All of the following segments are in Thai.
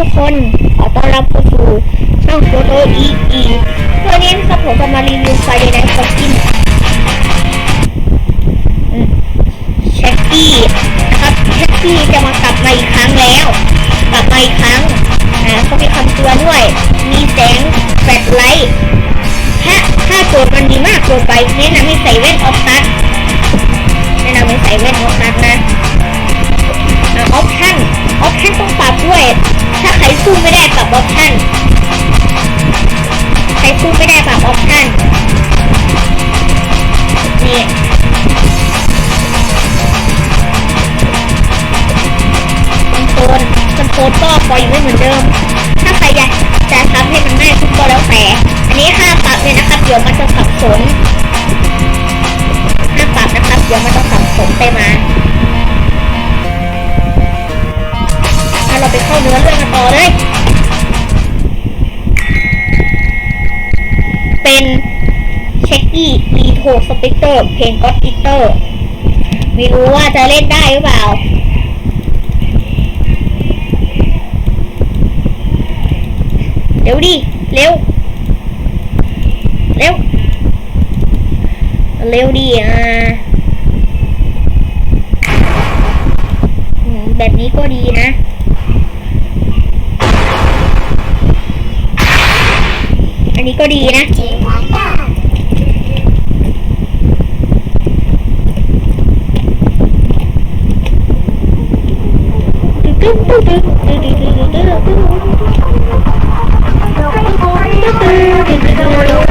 ทุกคนขอต้อนรับเข้าสู่ช่องโฟโต้อีอีตัวนี้นะครับผมจะมารีวิวไฟในสกินเช็คกี้นะครับเช็คกี้จะมากลับมาอีกครั้งแล้ว กลับมาอีกครั้งอ่าก็มีคำเตือนด้วย มีแสงแฟลชไลท์ถ้าถ้าโจทย์มันดีมากเกินไปแนะนำให้ใส่แว่นออฟตัสแนะนำให้ใส่แว่นออฟตัสนะออปชั่นออปชั่นต้องปรับด้วย สู้ไม่ได้ปรับออปชั่นใครสู้ไม่ได้ปรับออปชั่นนี่คอนโทรลคอนโทรลก็ปล่อยไว้เหมือนเดิม ถ้าใครอยากจะทำให้มันง่ายขึ้นก็แล้วแต่อันนี้ห้ามปรับเลยนะครับ เดี๋ยวมันจะสับสนห้ามปรับนะครับ เดี๋ยวมันจะสับสนไปมาถ้า รีโทสปิเตอร์เพนก็อตอิเตอร์ไม่รู้ว่าจะเล่นได้หรือเปล่าเร็วดิ เร็ว เร็ว เร็วดิอ่าอืมแบบนี้ก็ดีนะอันนี้ก็ดีนะ มา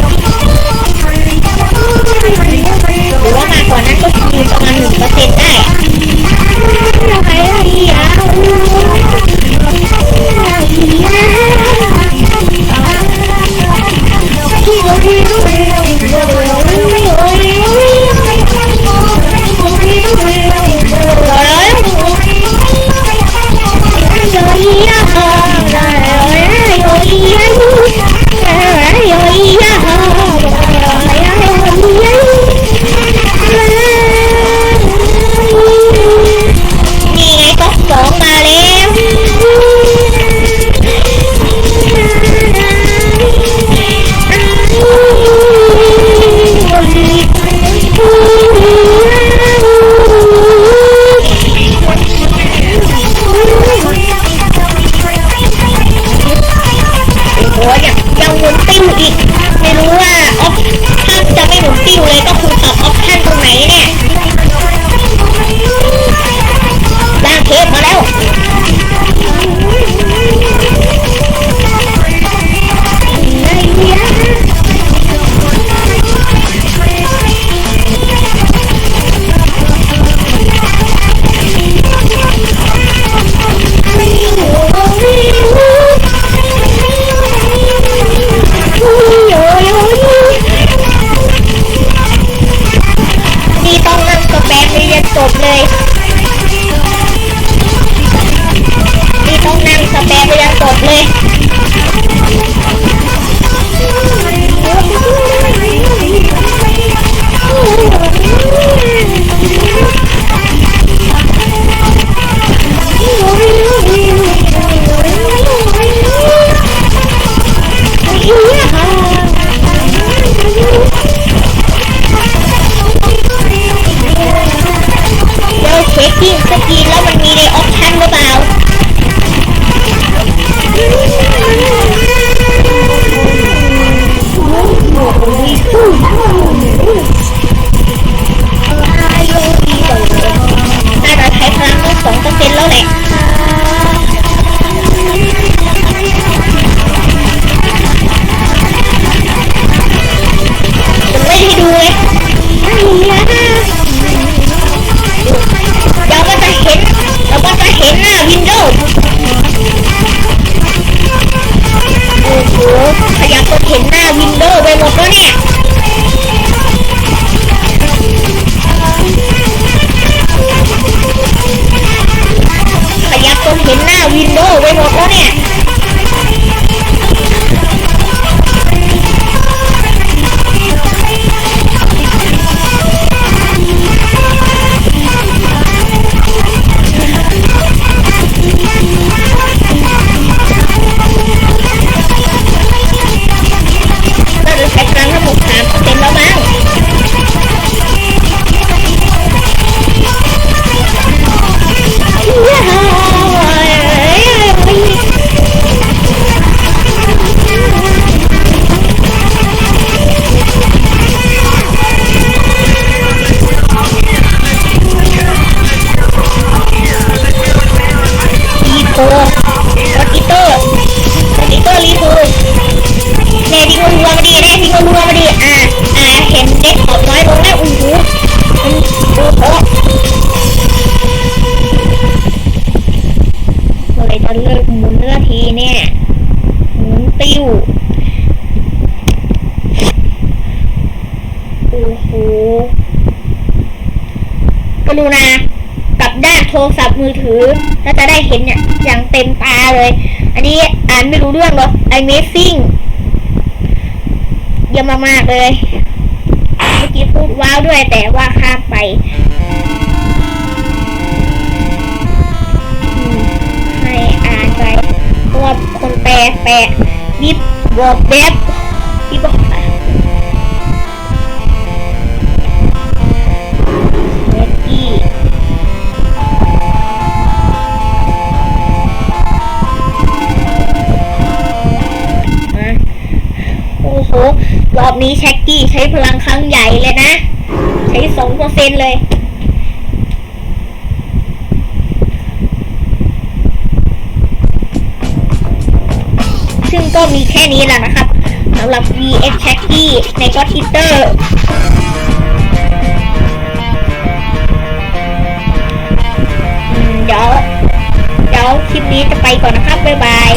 Oh, my God. Oh! กรุณากับด้านโทรศัพท์มือถือแล้วจะได้เห็นเนี่ยอย่างเต็มตาเลย อันนี้อ่านไม่รู้เรื่องหรอก Amazing เยี่ยมมากๆเลย เมื่อกี้พูดว้าวด้วยแต่ว่าข้ามไปให้อ่านไปเพราะว่าคนแปลแปลวิบบอกแบบวิบบ นี้แช็กกี้ใช้พลังครั้งใหญ่เลยนะ ใช้สองเปอร์เซ็นเลย ซึ่งก็มีแค่นี้แหละนะครับสำหรับ VX c h a c k y ในก็ทิเตอร์เดี๋ยว เดี๋ยวคลิปนี้จะไปก่อนนะครับ บ๊ายบาย